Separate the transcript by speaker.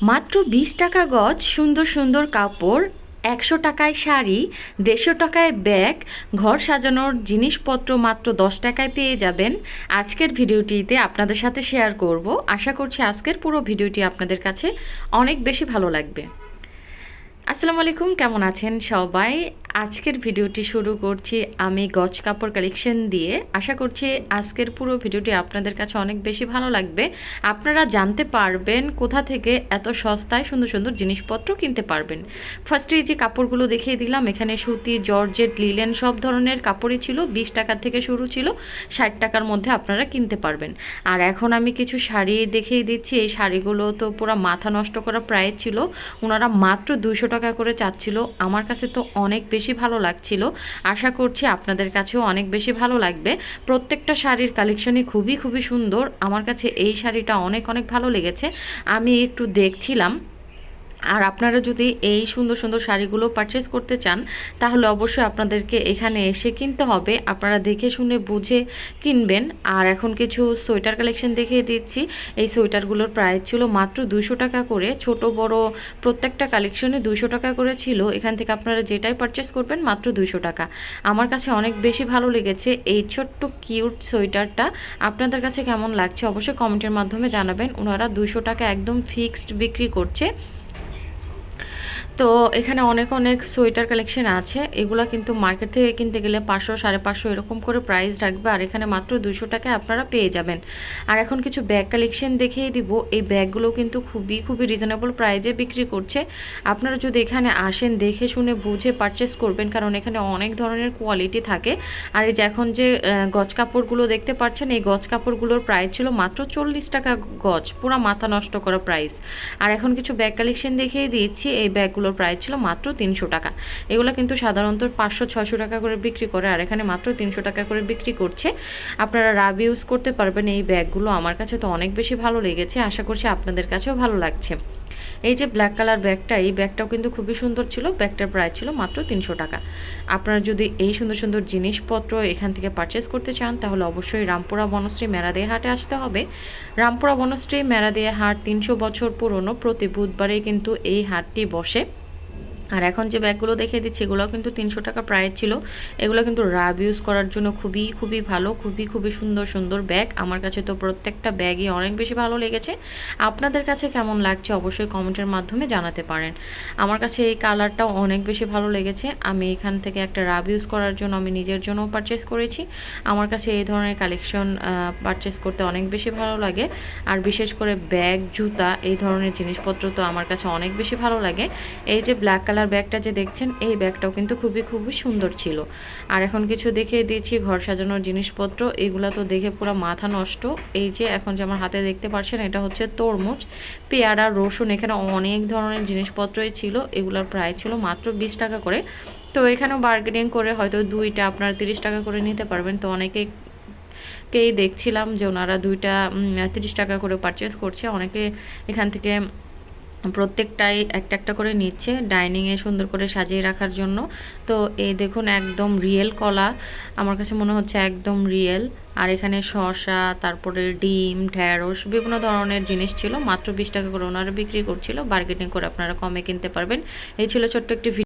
Speaker 1: মাত্র বিশ টাকা গজ সুন্দর সুন্দর কাপড়, একশো টাকায় শাড়ি, দেড়শো টাকায় ব্যাগ, ঘর সাজানোর জিনিসপত্র মাত্র দশ টাকায় পেয়ে যাবেন। আজকের ভিডিওটিতে আপনাদের সাথে শেয়ার করব। আশা করছি আজকের পুরো ভিডিওটি আপনাদের কাছে অনেক বেশি ভালো লাগবে। আসসালামু আলাইকুম, কেমন আছেন সবাই? আজকের ভিডিওটি শুরু করছি আমি গজ কাপড় কালেকশন দিয়ে। আশা করছি আজকের পুরো ভিডিওটি আপনাদের কাছে অনেক বেশি ভালো লাগবে। আপনারা জানতে পারবেন কোথা থেকে এত সস্তায় সুন্দর সুন্দর জিনিসপত্র কিনতে পারবেন। ফার্স্টে যে কাপড়গুলো দেখিয়ে দিলাম, এখানে সুতি, জর্জেট, লিলেন সব ধরনের কাপড়ই ছিল, বিশ টাকার থেকে শুরু ছিল, ষাট টাকার মধ্যে আপনারা কিনতে পারবেন। আর এখন আমি কিছু শাড়ি দেখিয়ে দিচ্ছি, এই শাড়িগুলো তো পুরো মাথা নষ্ট করা প্রায় ছিল ওনারা মাত্র দুইশো টাকা করে চাচ্ছিল। আমার কাছে তো অনেক বেশি ভালো লাগছিল। আশা করছি আপনাদের কাছেও অনেক বেশি ভালো লাগবে। প্রত্যেকটা শাড়ির কালেকশনই খুবই খুবই সুন্দর। আমার কাছে এই শাড়িটা অনেক অনেক ভালো লেগেছে। আমি একটু দেখছিলাম। আর আপনারা যদি এই সুন্দর সুন্দর শাড়িগুলো পারচেস করতে চান, তাহলে অবশ্যই আপনাদেরকে এখানে এসে কিনতে হবে। আপনারা দেখে শুনে বুঝে কিনবেন। আর এখন কিছু সোয়েটার কালেকশন দেখিয়ে দিচ্ছি। এই সোয়েটারগুলোর প্রাইস ছিল মাত্র দুশো টাকা করে। ছোট, বড় প্রত্যেকটা কালেকশনে দুশো টাকা করে ছিল। এখান থেকে আপনারা যেটাই পারচেস করবেন মাত্র দুশো টাকা। আমার কাছে অনেক বেশি ভালো লেগেছে এই ছোট্ট কিউট সোয়েটারটা। আপনাদের কাছে কেমন লাগছে অবশ্যই কমেন্টের মাধ্যমে জানাবেন। ওনারা দুশো টাকা একদম ফিক্সড বিক্রি করছে। তো এখানে অনেক অনেক সোয়েটার কালেকশন আছে। এগুলো কিন্তু মার্কেট থেকে কিনতে গেলে পাঁচশো, সাড়ে পাঁচশো এরকম করে প্রাইস রাখবে। আর এখানে মাত্র দুশো টাকায় আপনারা পেয়ে যাবেন। আর এখন কিছু ব্যাগ কালেকশন দেখিয়ে দিব। এই ব্যাগগুলো কিন্তু খুবই খুবই রিজনেবল প্রাইজে বিক্রি করছে। আপনারা যদি এখানে আসেন, দেখে শুনে, বুঝে পারচেস করবেন, কারণ এখানে অনেক ধরনের কোয়ালিটি থাকে। আর এই যে এখন যে গজ কাপড়গুলো দেখতে পাচ্ছেন, এই গজ কাপড়গুলোর প্রাইস ছিল মাত্র চল্লিশ টাকা গজ। পুরো মাথা নষ্ট করা প্রাইস আর এখন কিছু ব্যাগ কালেকশন দেখিয়ে দিয়েছি এই ব্যাগগুলো এগুলোর প্রাইস ছিল মাত্র তিনশো টাকা। এগুলো কিন্তু সাধারণত পাঁচশো, ছয়শো টাকা করে বিক্রি করে, আর এখানে মাত্র তিনশো টাকা করে বিক্রি করছে। আপনারা রাব ইউজ করতে পারবেন এই ব্যাগগুলো। আমার কাছে তো অনেক বেশি ভালো লেগেছে। আশা করছি আপনাদের কাছেও ভালো লাগছে। এই যে ব্ল্যাক কালার ব্যাগটা এই ব্যাগটাও কিন্তু খুবই সুন্দর ছিল। ব্যাগটার প্রায় ছিল মাত্র তিনশো টাকা। আপনারা যদি এই সুন্দর সুন্দর জিনিসপত্র এখান থেকে পারচেস করতে চান, তাহলে অবশ্যই রামপুরা বনশ্রী মেরাদিয়া হাটে আসতে হবে। রামপুরা বনশ্রী মেরাদিয়া হাট তিনশো বছর পুরনো। প্রতি বুধবারে কিন্তু এই হাটটি বসে। আর এখন যে ব্যাগগুলো দেখিয়ে দিচ্ছি, এগুলোও কিন্তু তিনশো টাকা প্রায় ছিল। এগুলো কিন্তু রাব ইউজ করার জন্য খুবই খুবই ভালো, খুবই খুবই সুন্দর সুন্দর ব্যাগ আমার কাছে তো প্রত্যেকটা ব্যাগই অনেক বেশি ভালো লেগেছে। আপনাদের কাছে কেমন লাগছে অবশ্যই কমেন্টের মাধ্যমে জানাতে পারেন। আমার কাছে এই কালারটাও অনেক বেশি ভালো লেগেছে। আমি এখান থেকে একটা রাব ইউজ করার জন্য আমি নিজের জন্য পারচেস করেছি। আমার কাছে এই ধরনের কালেকশন পারচেস করতে অনেক বেশি ভালো লাগে। আর বিশেষ করে ব্যাগ জুতা, এই ধরনের জিনিসপত্র তো আমার কাছে অনেক বেশি ভালো লাগে। এই যে ব্ল্যাক কালার কালার ব্যাগটা যে দেখছেন, এই ব্যাগটাও কিন্তু খুবই খুবই সুন্দর ছিল। আর এখন কিছু দেখিয়ে দিয়েছি, ঘর সাজানোর জিনিসপত্র, এগুলো তো দেখে পুরো মাথা নষ্ট। এই যে এখন যে আমার হাতে দেখতে পাচ্ছেন এটা হচ্ছে তরমুজ, পেয়ারা, রসুন, এখানে অনেক ধরনের জিনিসপত্রই ছিল, এগুলোর প্রায় ছিল মাত্র বিশ টাকা করে। তো এখানেও বার্গেনিং করে হয়তো দুইটা আপনার তিরিশ টাকা করে নিতে পারবেন। তো অনেকে কেই দেখছিলাম যে ওনারা দুইটা তিরিশ টাকা করে পারচেস করছে, অনেকে এখান থেকে প্রত্যেকটাই একটা একটা করে নিচ্ছে ডাইনিংয়ে সুন্দর করে সাজিয়ে রাখার জন্য। তো এই দেখুন একদম রিয়েল কলা, আমার কাছে মনে হচ্ছে একদম রিয়েল আর এখানে শসা, তারপরে ডিম, ঢ্যাঁড়স, বিভিন্ন ধরনের জিনিস ছিল। মাত্র বিশ টাকা করে ওনারা বিক্রি করছিল। বার্গেনিং করে আপনারা কমে কিনতে পারবেন। এই ছিল ছোট্ট একটি